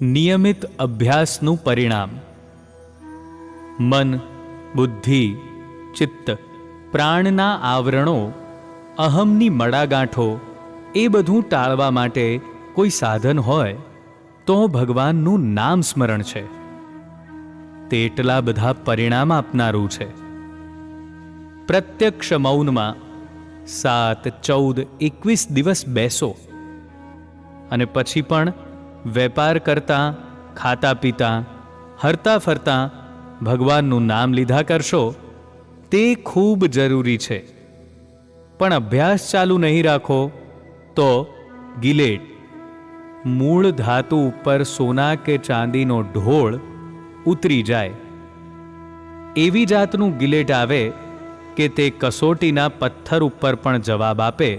નિયમિત અભ્યાસનું પરિણામ. મન, બુદ્ધિ, ચિત્ત, પ્રાણના આવરણો, અહમની મડાગાંઠો, એ બધું ટાળવા માટે કોઈ સાધન હોય, તો ભગવાનનું નામ સ્મરણ છે. તે એટલા બધા પરિણામ આપનારું છે. પ્રત્યક્ષ મૌનમાં સાત, ચૌદ, એકવીસ દિવસ બેસો. અને પછી પણ વેપાર કરતા, ખાતા પીતા, હરતા ફરતા ભગવાનનું નામ લીધા કરશો, તે ખૂબ જરૂરી છે. પણ અભ્યાસ ચાલુ નહીં રાખો, તો ગિલેટ, મૂળ ધાતુ ઉપર સોના કે ચાંદીનો ઢોળ ઉતરી જાય. એવી જાતનું ગિલેટ આવે કે તે કસોટીના પથ્થર ઉપર પણ જવાબ આપે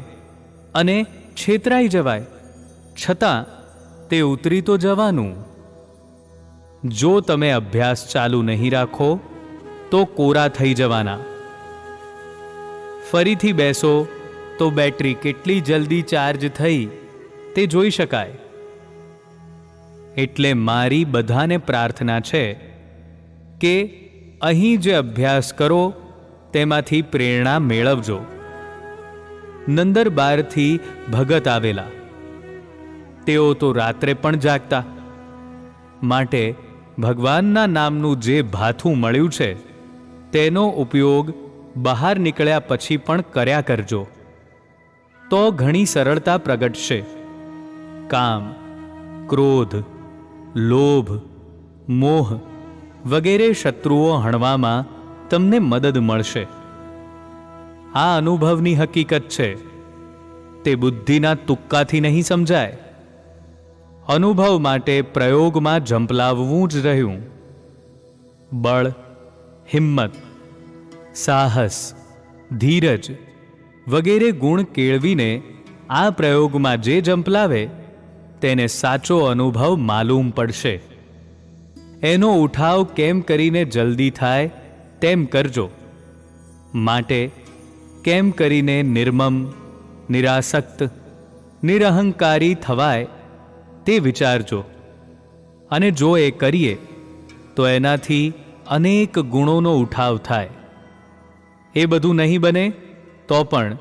અને છેતરાઈ જવાય. છતાં તે ઉતરી તો જવાનું. જો તમે અભ્યાસ ચાલુ નહીં રાખો, તો કોરા થઈ જવાના. ફરીથી બેસો, તો બેટરી કેટલી જલ્દી ચાર્જ થઈ, તે જોઈ શકાય. એટલે મારી બધાને પ્રાર્થના છે કે અહીં જે અભ્યાસ કરો, તેમાંથી પ્રેરણા મેળવજો. નંદરબારથી ભગત આવેલા. તેઓ તો રાત્રે પણ જાગતા. માટે ભગવાનના નામનું જે ભાથું મળ્યું છે, તેનો ઉપયોગ બહાર નીકળ્યા પછી પણ કર્યા કરજો. તો ઘણી સરળતા પ્રગટશે. કામ, ક્રોધ, લોભ, મોહ વગેરે શત્રુઓ હણવામાં તમને મદદ મળશે. આ અનુભવની હકીકત છે. તે બુદ્ધિના તુક્કાથી નહીં સમજાય. અનુભવ માટે પ્રયોગમાં ઝંપલાવવું જ રહ્યું. બળ, હિંમત, સાહસ, ધીરજ વગેરે ગુણ કેળવીને આ પ્રયોગમાં જે ઝંપલાવે, તેને સાચો અનુભવ માલુમ પડશે. એનો ઉઠાવ કેમ કરીને જલ્દી થાય, તેમ કરજો. માટે કેમ કરીને નિર્મમ, નિરાસક્ત, નિરહંકારી થવાય તે વિચારજો. અને જો એ કરીએ, તો એનાથી અનેક ગુણોનો ઉઠાવ થાય. એ બધું નહીં બને, તો પણ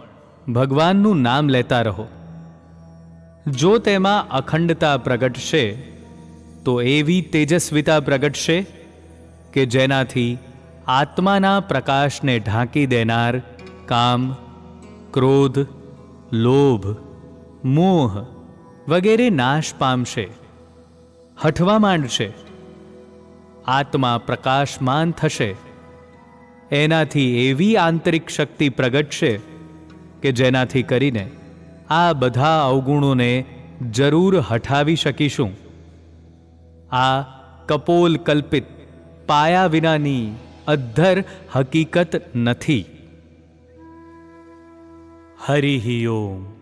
ભગવાનનું નામ લેતા રહો. જો તેમાં અખંડતા પ્રગટશે, તો એવી તેજસ્વિતા પ્રગટશે કે જેનાથી આત્માના પ્રકાશને ઢાંકી દેનાર કામ, ક્રોધ, લોભ, મોહ વગેરે નાશ પામશે, હઠવા માંડશે, આત્મા પ્રકાશમાન થશે. એનાથી એવી આંતરિક શક્તિ પ્રગટશે કે જેનાથી કરીને આ બધા અવગુણોને જરૂર હઠાવી શકીશું. આ કપોલ કલ્પિત પાયા વિનાની અદ્ધર હકીકત નથી. હરિ ઓમ.